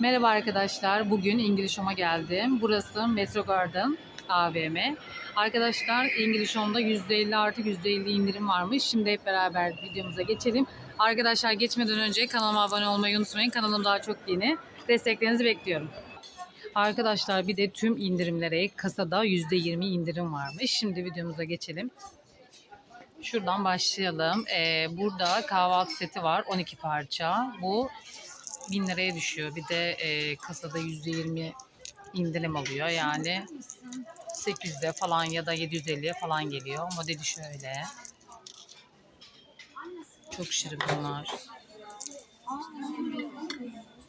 Merhaba arkadaşlar. Bugün İngiliz geldim. Burası Metro Garden AVM. Arkadaşlar İngiliz Home'da %50 artı %50 indirim varmış. Şimdi hep beraber videomuza geçelim. Arkadaşlar geçmeden önce kanalıma abone olmayı unutmayın. Kanalım daha çok yeni. Desteklerinizi bekliyorum. Arkadaşlar bir de tüm indirimlere kasada %20 indirim varmış. Şimdi videomuza geçelim. Şuradan başlayalım. Ee, burada kahvaltı seti var 12 parça. Bu 1000 liraya düşüyor. Bir de e, kasada %20 indirim alıyor. Yani 800'de falan ya da 750'ye falan geliyor. Modeli şöyle. Çok şirin bunlar.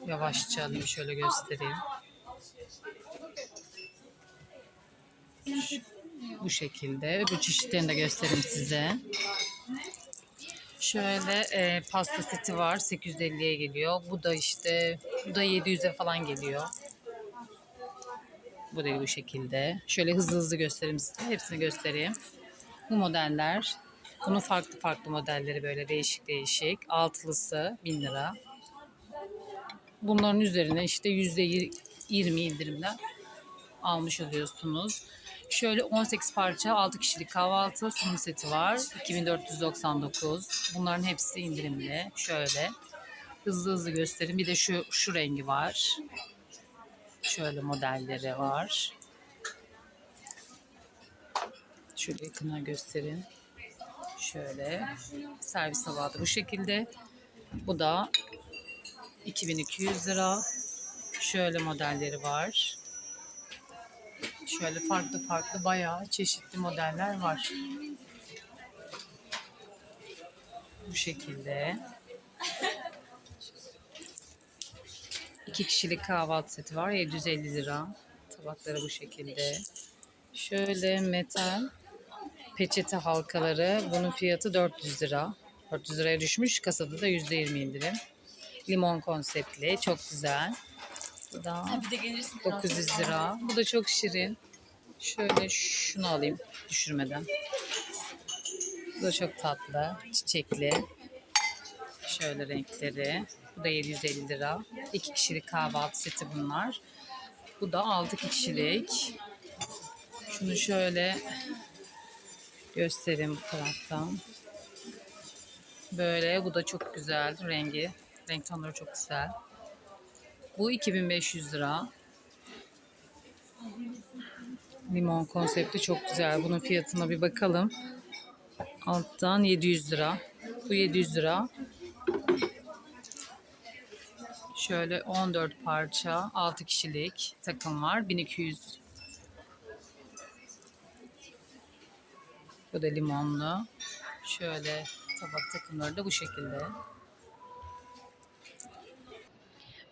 Yavaşça alayım şöyle göstereyim. Bu şekilde. Öbür çeşitlerini de göstereyim size. Şöyle e, pasta seti var. 850'ye geliyor. Bu da işte bu da 700'e falan geliyor. Bu da bu şekilde. Şöyle hızlı hızlı göstereyim size. Hepsini göstereyim. Bu modeller. Bunun farklı farklı modelleri böyle değişik değişik. Altılısı 1000 lira. Bunların üzerine işte %20 indirimden almış oluyorsunuz. Şöyle 18 parça 6 kişilik kahvaltı sunum seti var. 2499. Bunların hepsi indirimli. Şöyle hızlı hızlı göstereyim. Bir de şu şu rengi var. Şöyle modelleri var. Şöyle yakına göstereyim. Şöyle servis tabağı bu şekilde. Bu da 2200 lira. Şöyle modelleri var. Şöyle farklı farklı bayağı çeşitli modeller var. Bu şekilde. İki kişilik kahvaltı seti var. 750 lira. Tabakları bu şekilde. Şöyle metal peçete halkaları. Bunun fiyatı 400 lira. 400 liraya düşmüş. Kasada da %20 indirim. Limon konseptli. Çok güzel. Da Bir de gelirsin. 900 lira. Bu da çok şirin. Şöyle şunu alayım düşürmeden. Bu da çok tatlı. Çiçekli. Şöyle renkleri. Bu da 750 lira. İki kişilik kahvaltı seti bunlar. Bu da 6 kişilik. Şunu şöyle göstereyim bu taraftan. Böyle bu da çok güzel rengi. Renk tonları çok güzel. Bu 2500 lira. Limon konsepti çok güzel. Bunun fiyatına bir bakalım. Alttan 700 lira. Bu 700 lira. Şöyle 14 parça 6 kişilik takım var. 1200. Bu da limonlu. Şöyle tabak takımları da bu şekilde.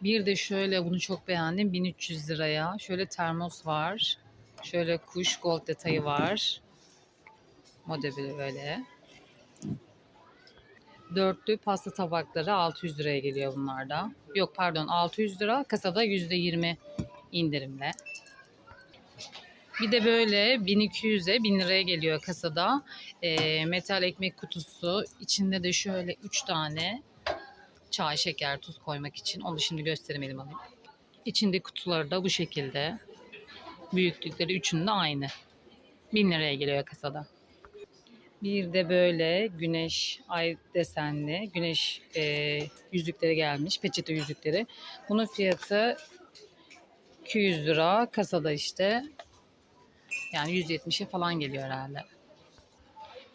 Bir de şöyle bunu çok beğendim 1300 liraya. Şöyle termos var. Şöyle kuş gold detayı var. Modeli böyle. Dörtlü pasta tabakları 600 liraya geliyor bunlarda. Yok pardon 600 lira kasada %20 indirimle. Bir de böyle 1200'e 1000 liraya geliyor kasada. Ee, metal ekmek kutusu. İçinde de şöyle 3 tane çay, şeker, tuz koymak için. Onu şimdi gösteremedim alayım. İçinde kutuları da bu şekilde. Büyüklükleri üçünün de aynı. 1000 liraya geliyor kasada. Bir de böyle güneş ay desenli güneş e, yüzükleri gelmiş. Peçete yüzükleri. Bunun fiyatı 200 lira. Kasada işte yani 170'e falan geliyor herhalde.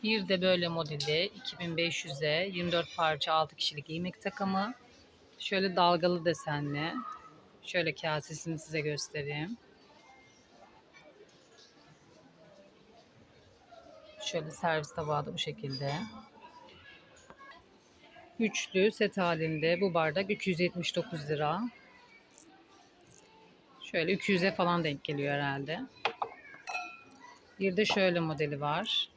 Bir de böyle modeli 2500'e 24 parça 6 kişilik yemek takımı. Şöyle dalgalı desenli. Şöyle kasesini size göstereyim. Şöyle servis tabağı da bu şekilde. Üçlü set halinde bu bardak 279 lira. Şöyle 200'e falan denk geliyor herhalde. Bir de şöyle modeli var.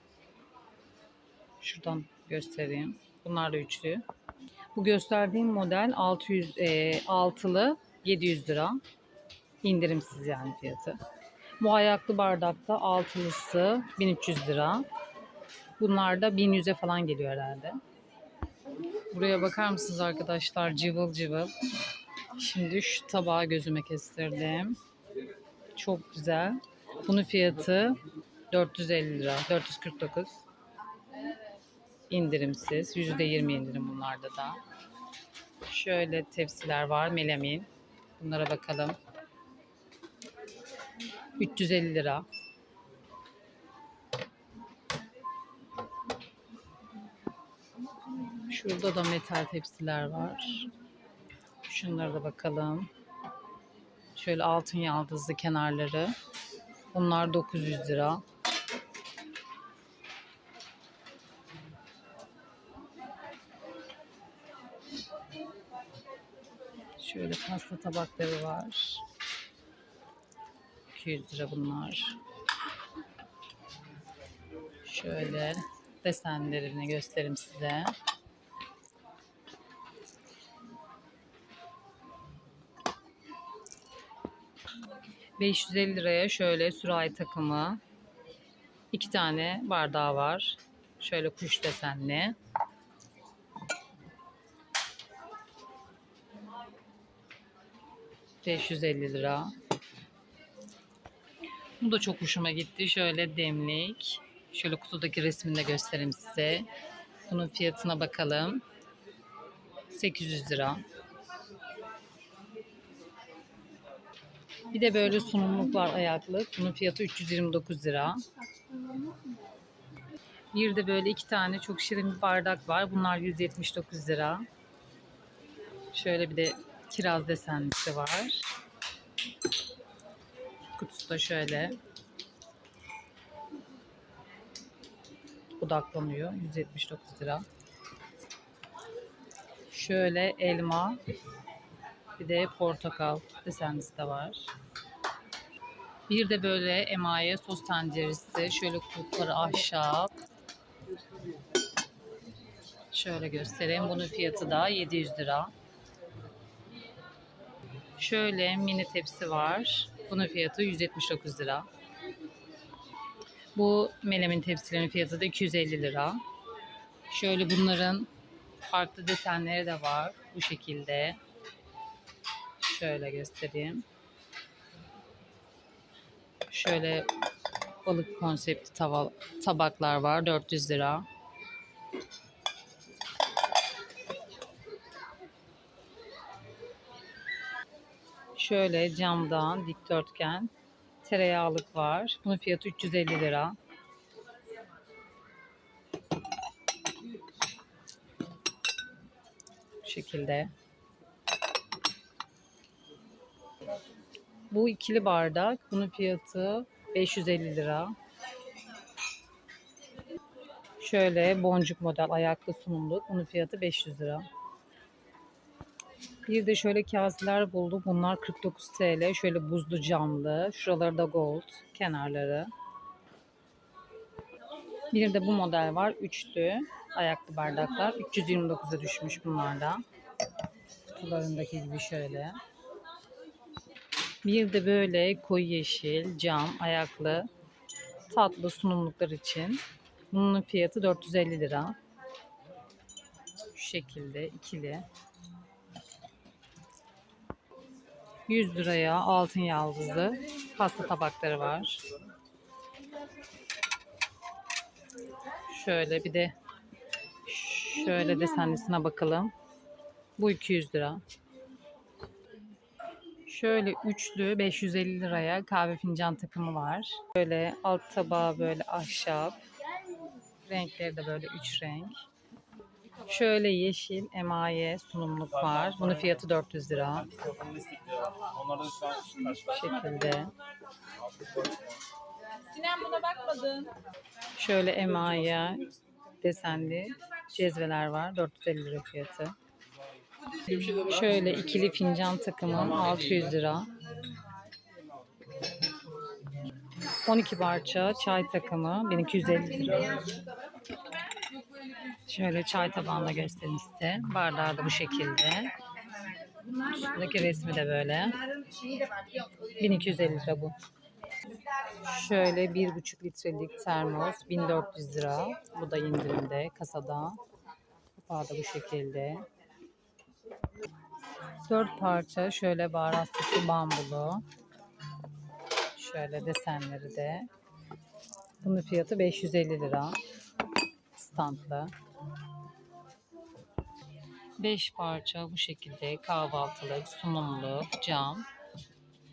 Şuradan göstereyim. Bunlar da üçlü. Bu gösterdiğim model 600 e, altılı 700 lira. İndirimsiz yani fiyatı. Bu ayaklı bardakta altılısı 1300 lira. Bunlar da 1100'e falan geliyor herhalde. Buraya bakar mısınız arkadaşlar? Cıvıl cıvıl. Şimdi şu tabağı gözüme kestirdim. Çok güzel. Bunun fiyatı 450 lira. 449. İndirimsiz. %20 indirim bunlarda da. Şöyle tepsiler var. Melamin. Bunlara bakalım. 350 lira. Şurada da metal tepsiler var. Şunlara da bakalım. Şöyle altın yaldızlı kenarları. Bunlar 900 lira. Şöyle pasta tabakları var. 200 lira bunlar. Şöyle desenlerini göstereyim size. ...550 liraya şöyle sürahi takımı... ...iki tane bardağı var. Şöyle kuş desenli. ...550 lira. Bu da çok hoşuma gitti. Şöyle demlik. Şöyle kutudaki resmini de göstereyim size. Bunun fiyatına bakalım. 800 lira. Bir de böyle sunumluk var ayaklık. Bunun fiyatı 329 lira. Bir de böyle iki tane çok şirin bir bardak var. Bunlar 179 lira. Şöyle bir de kiraz desenlisi var. Kutusu da şöyle. Odaklanıyor. 179 lira. Şöyle elma. Bir de portakal desenlisi de var. Bir de böyle emaye sos tenceresi. Şöyle kulpları ahşap. Şöyle göstereyim. Bunun fiyatı da 700 lira. Şöyle mini tepsi var. Bunun fiyatı 179 lira. Bu melemin tepsilerin fiyatı da 250 lira. Şöyle bunların farklı desenleri de var. Bu şekilde. Şöyle göstereyim. Şöyle balık konsepti tava, tabaklar var. 400 lira. Şöyle camdan dikdörtgen tereyağlık var. Bunun fiyatı 350 lira. Bu şekilde. Bu ikili bardak. Bunun fiyatı 550 lira. Şöyle boncuk model ayaklı sunumluk. Bunun fiyatı 500 lira. Bir de şöyle kaseler buldum. Bunlar 49 TL. Şöyle buzlu camlı. Şuraları da gold. Kenarları. Bir de bu model var. Üçlü ayaklı bardaklar. 329'a düşmüş bunlar da. Kutularındaki gibi şöyle. Bir de böyle koyu yeşil cam ayaklı tatlı sunumluklar için. Bunun fiyatı 450 lira. Şu şekilde ikili. 100 liraya altın yaldızlı pasta tabakları var. Şöyle bir de şöyle desenlisine bakalım. Bu 200 lira. Şöyle üçlü 550 liraya kahve fincan takımı var. Böyle alt tabağı böyle ahşap. Renkleri de böyle üç renk. Şöyle yeşil emaye sunumluk var. Bunun fiyatı 400 lira. Bu şekilde. Sinem buna bakmadın. Şöyle emaye desenli cezveler var. 450 lira fiyatı. Şöyle ikili fincan takımı 600 lira. 12 parça çay takımı 1250 lira. Şöyle çay tabağında göstereyim size. Bardağı da bu şekilde. Üstündeki resmi de böyle. 1250 lira bu. Şöyle 1,5 litrelik termos 1400 lira. Bu da indirimde kasada. Kapağı da bu şekilde. Dört parça şöyle baharatlı bambulu. Şöyle desenleri de. Bunun fiyatı 550 lira. Standlı. 5 parça bu şekilde kahvaltılık, sunumluk, cam.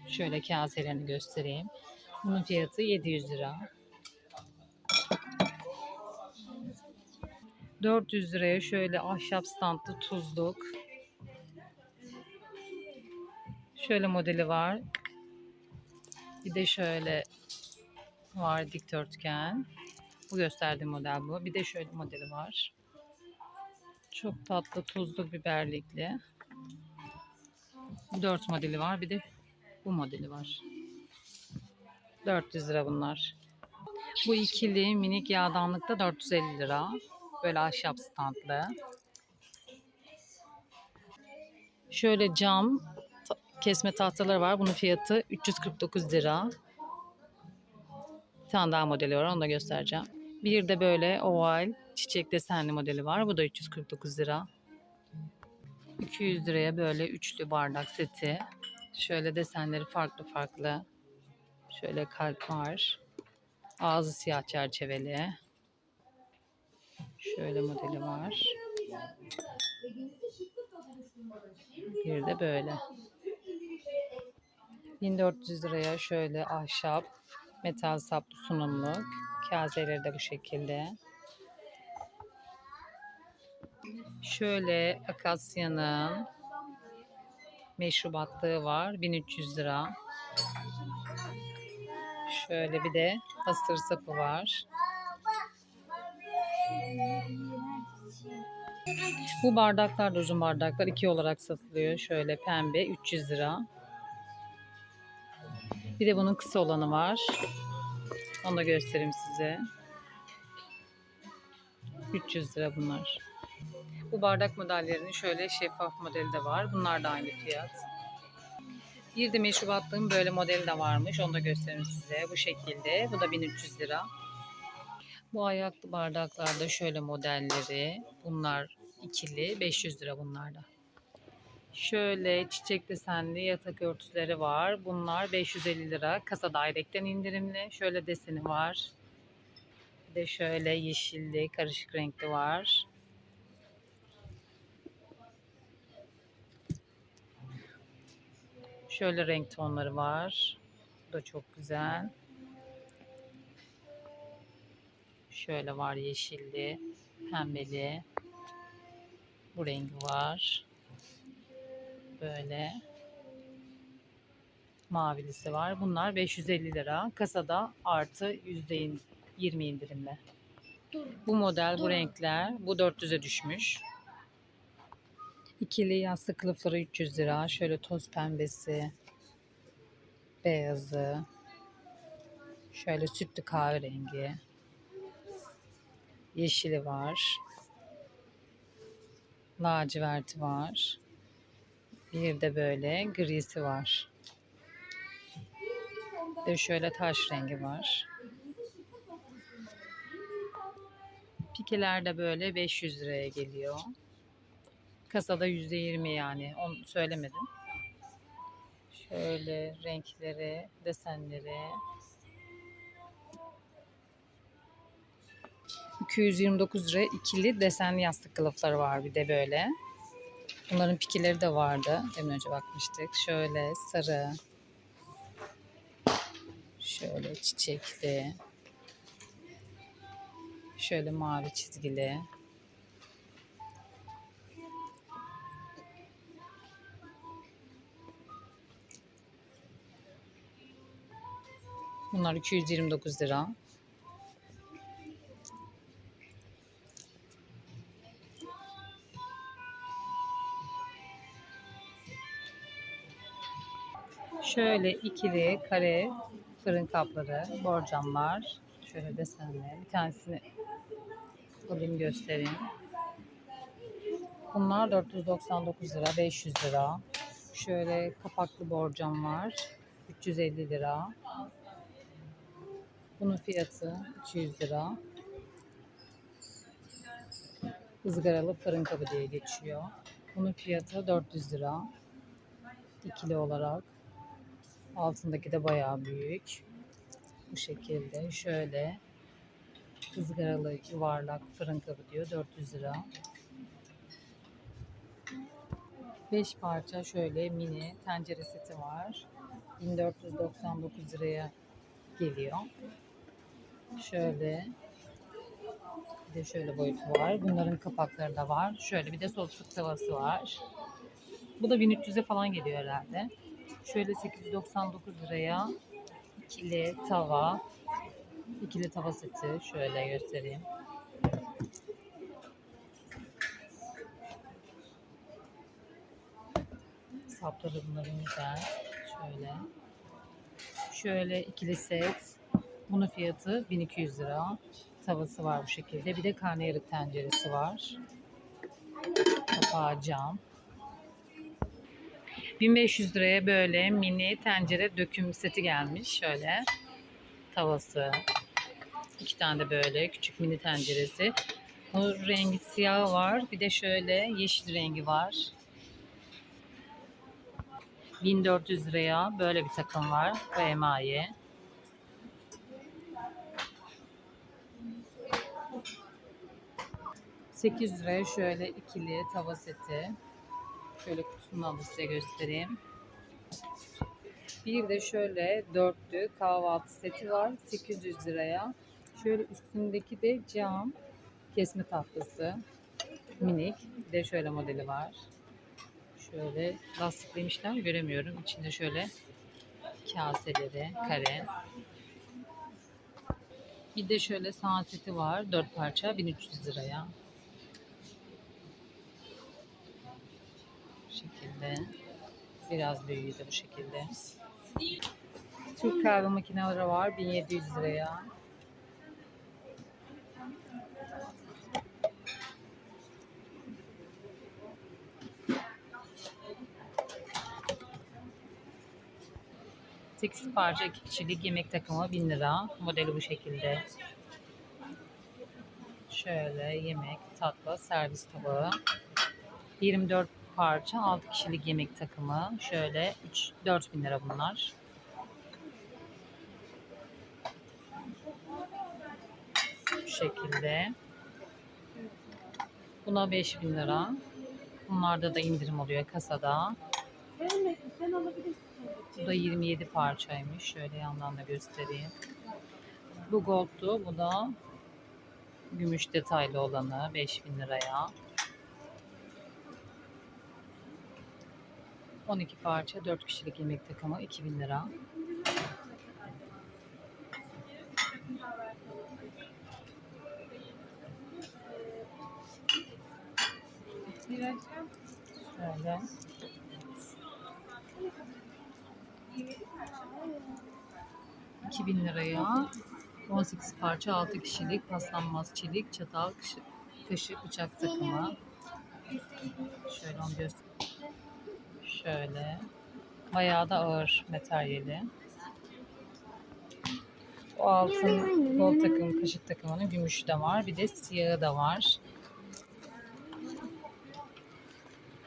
Şöyle kaselerini göstereyim. Bunun fiyatı 700 lira. 400 liraya şöyle ahşap standlı tuzluk. Şöyle modeli var. Bir de şöyle var dikdörtgen. Bu gösterdiğim model bu. Bir de şöyle modeli var. Çok tatlı tuzlu biberlikli. 4 modeli var. Bir de bu modeli var. 400 lira bunlar. Bu ikili minik yağdanlıkta 450 lira. Böyle ahşap standlı. Şöyle cam kesme tahtaları var. Bunun fiyatı 349 lira. Bir tane daha modeli var. Onu da göstereceğim. Bir de böyle oval çiçek desenli modeli var. Bu da 349 lira. 200 liraya böyle üçlü bardak seti. Şöyle desenleri farklı farklı. Şöyle kalp var. Ağzı siyah çerçeveli. Şöyle modeli var. Bir de böyle. 1400 liraya şöyle ahşap, metal saplı sunumluk. Kaseleri de bu şekilde. Şöyle akasyanın meşrubatlığı var. 1300 lira. Şöyle bir de hasır sapı var. Bu bardaklar da uzun bardaklar iki olarak satılıyor. Şöyle pembe 300 lira. Bir de bunun kısa olanı var. Onu da göstereyim size. 300 lira bunlar. Bu bardak modellerinin şöyle şeffaf modeli de var. Bunlar da aynı fiyat. Bir de meşrubatlığın böyle modeli de varmış. Onu da göstereyim size. Bu şekilde. Bu da 1300 lira. Bu ayaklı bardaklarda şöyle modelleri. Bunlar ikili. 500 lira bunlarda. Şöyle çiçek desenli yatak örtüleri var. Bunlar 550 lira. Kasa Direct'ten indirimli. Şöyle deseni var. Bir de şöyle yeşilli, karışık renkli var. Şöyle renk tonları var. Bu da çok güzel. Şöyle var yeşilli, pembeli. Bu rengi var. Böyle. Mavilisi var. Bunlar 550 lira. Kasada artı %20 indirimle. Bu model, bu renkler. Bu 400'e düşmüş. İkili yastık kılıfları 300 lira. Şöyle toz pembesi, beyazı, şöyle sütlü kahverengi, yeşili var, laciverti var. Bir de böyle grisi var. Bir de şöyle taş rengi var. Pikeler de böyle 500 liraya geliyor. Kasada %20 yani. Onu söylemedim. Şöyle renkleri, desenleri. 229 lira ikili desenli yastık kılıfları var bir de böyle. Bunların pikileri de vardı. Demin önce bakmıştık. Şöyle sarı. Şöyle çiçekli. Şöyle mavi çizgili. Bunlar 229 lira. Şöyle ikili kare fırın kapları, borcamlar. Şöyle desenli. Bir tanesini alayım göstereyim. Bunlar 499 lira, 500 lira. Şöyle kapaklı borcam var. 350 lira. Bunun fiyatı 200 lira. Izgaralı fırın kabı diye geçiyor. Bunun fiyatı 400 lira. ikili olarak. Altındaki de bayağı büyük. Bu şekilde şöyle ızgaralı yuvarlak fırın kabı diyor 400 lira. 5 parça şöyle mini tencere seti var. 1499 liraya geliyor. Şöyle bir de şöyle boyutu var. Bunların kapakları da var. Şöyle bir de sosluk tavası var. Bu da 1300'e falan geliyor herhalde. Şöyle 899 liraya ikili tava, ikili tava seti şöyle göstereyim. Sapları bunların güzel. Şöyle. Şöyle ikili set. Bunun fiyatı 1200 lira. Tavası var bu şekilde. Bir de karnıyarık tenceresi var. Kapağı cam. 1500 liraya böyle mini tencere döküm seti gelmiş. Şöyle tavası. iki tane de böyle küçük mini tenceresi. Bu rengi siyah var. Bir de şöyle yeşil rengi var. 1400 liraya böyle bir takım var. Bu emaye. ...800 liraya şöyle ikili tava seti. Şöyle kutusundan da size göstereyim. Bir de şöyle dörtlü kahvaltı seti var 800 liraya. Şöyle üstündeki de cam kesme tahtası. Minik. Bir de şöyle modeli var. Şöyle lastiklemişler göremiyorum. İçinde şöyle kaseleri, kare. Bir de şöyle saat seti var. Dört parça 1300 liraya. Bu şekilde. Biraz büyüğü de bu şekilde. Türk kahve makineleri var 1700 liraya. Sekiz parça iki kişilik yemek takımı 1000 lira. Modeli bu şekilde. Şöyle yemek, tatlı, servis tabağı. 24 parça 6 kişilik yemek takımı. Şöyle 3 4000 lira bunlar. Bu şekilde. Buna 5000 lira. Bunlarda da indirim oluyor kasada. Bu da 27 parçaymış. Şöyle yandan da göstereyim. Bu gold'tu. Bu da gümüş detaylı olanı 5000 liraya. 12 parça 4 kişilik yemek takımı 2000 lira. Şöyle. ...2000 liraya 18 parça 6 kişilik paslanmaz çelik çatal kaşık, bıçak takımı. Şöyle onu göster. Şöyle. Bayağı da ağır materyali. O altın bol takım, kaşık takımının gümüşü de var. Bir de siyahı da var.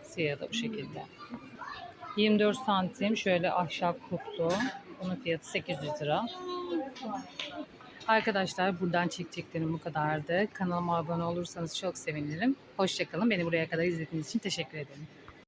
Siyahı da bu şekilde. 24 santim şöyle ahşap kutlu. Bunun fiyatı 800 lira. Arkadaşlar buradan çekeceklerim bu kadardı. Kanalıma abone olursanız çok sevinirim. Hoşçakalın. Beni buraya kadar izlediğiniz için teşekkür ederim.